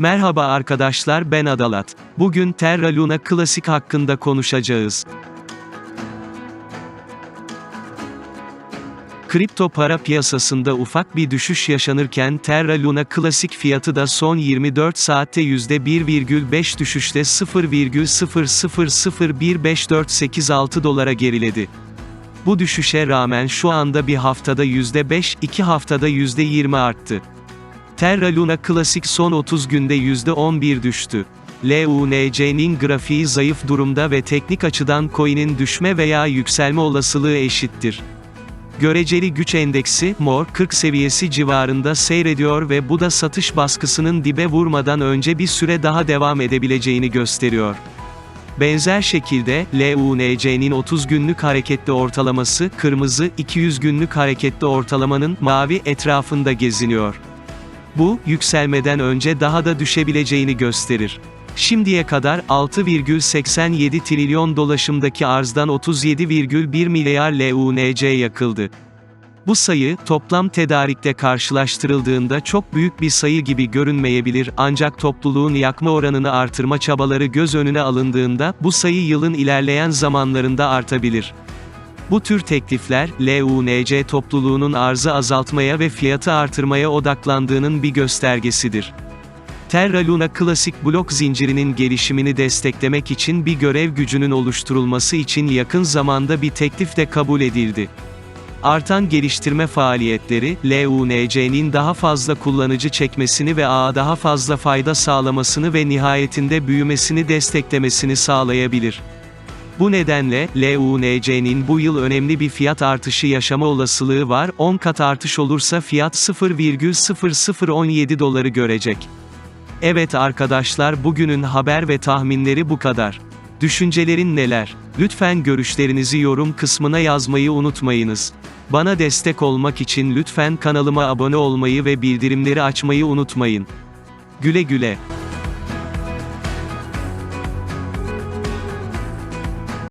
Merhaba arkadaşlar ben Adalat. Bugün Terra Luna Classic hakkında konuşacağız. Kripto para piyasasında ufak bir düşüş yaşanırken Terra Luna Classic fiyatı da son 24 saatte %1,5 düşüşle 0,00015486 dolara geriledi. Bu düşüşe rağmen şu anda bir haftada %5, iki haftada %20 arttı. Terra Luna Classic son 30 günde %11 düştü. LUNC'nin grafiği zayıf durumda ve teknik açıdan coin'in düşme veya yükselme olasılığı eşittir. Göreceli güç endeksi, MOR 40 seviyesi civarında seyrediyor ve bu da satış baskısının dibe vurmadan önce bir süre daha devam edebileceğini gösteriyor. Benzer şekilde, LUNC'nin 30 günlük hareketli ortalaması, kırmızı, 200 günlük hareketli ortalamanın, mavi, etrafında geziniyor. Bu, yükselmeden önce daha da düşebileceğini gösterir. Şimdiye kadar 6,87 trilyon dolaşımdaki arzdan 37,1 milyar LUNC yakıldı. Bu sayı, toplam tedarikte karşılaştırıldığında çok büyük bir sayı gibi görünmeyebilir ancak topluluğun yakma oranını artırma çabaları göz önüne alındığında, bu sayı yılın ilerleyen zamanlarında artabilir. Bu tür teklifler, LUNC topluluğunun arzı azaltmaya ve fiyatı artırmaya odaklandığının bir göstergesidir. Terra Luna Classic blok zincirinin gelişimini desteklemek için bir görev gücünün oluşturulması için yakın zamanda bir teklif de kabul edildi. Artan geliştirme faaliyetleri, LUNC'nin daha fazla kullanıcı çekmesini ve ağa daha fazla fayda sağlamasını ve nihayetinde büyümesini desteklemesini sağlayabilir. Bu nedenle, LUNC'nin bu yıl önemli bir fiyat artışı yaşama olasılığı var, 10 kat artış olursa fiyat 0,0017 doları görecek. Evet arkadaşlar bugünün haber ve tahminleri bu kadar. Düşüncelerin neler? Lütfen görüşlerinizi yorum kısmına yazmayı unutmayınız. Bana destek olmak için lütfen kanalıma abone olmayı ve bildirimleri açmayı unutmayın. Güle güle.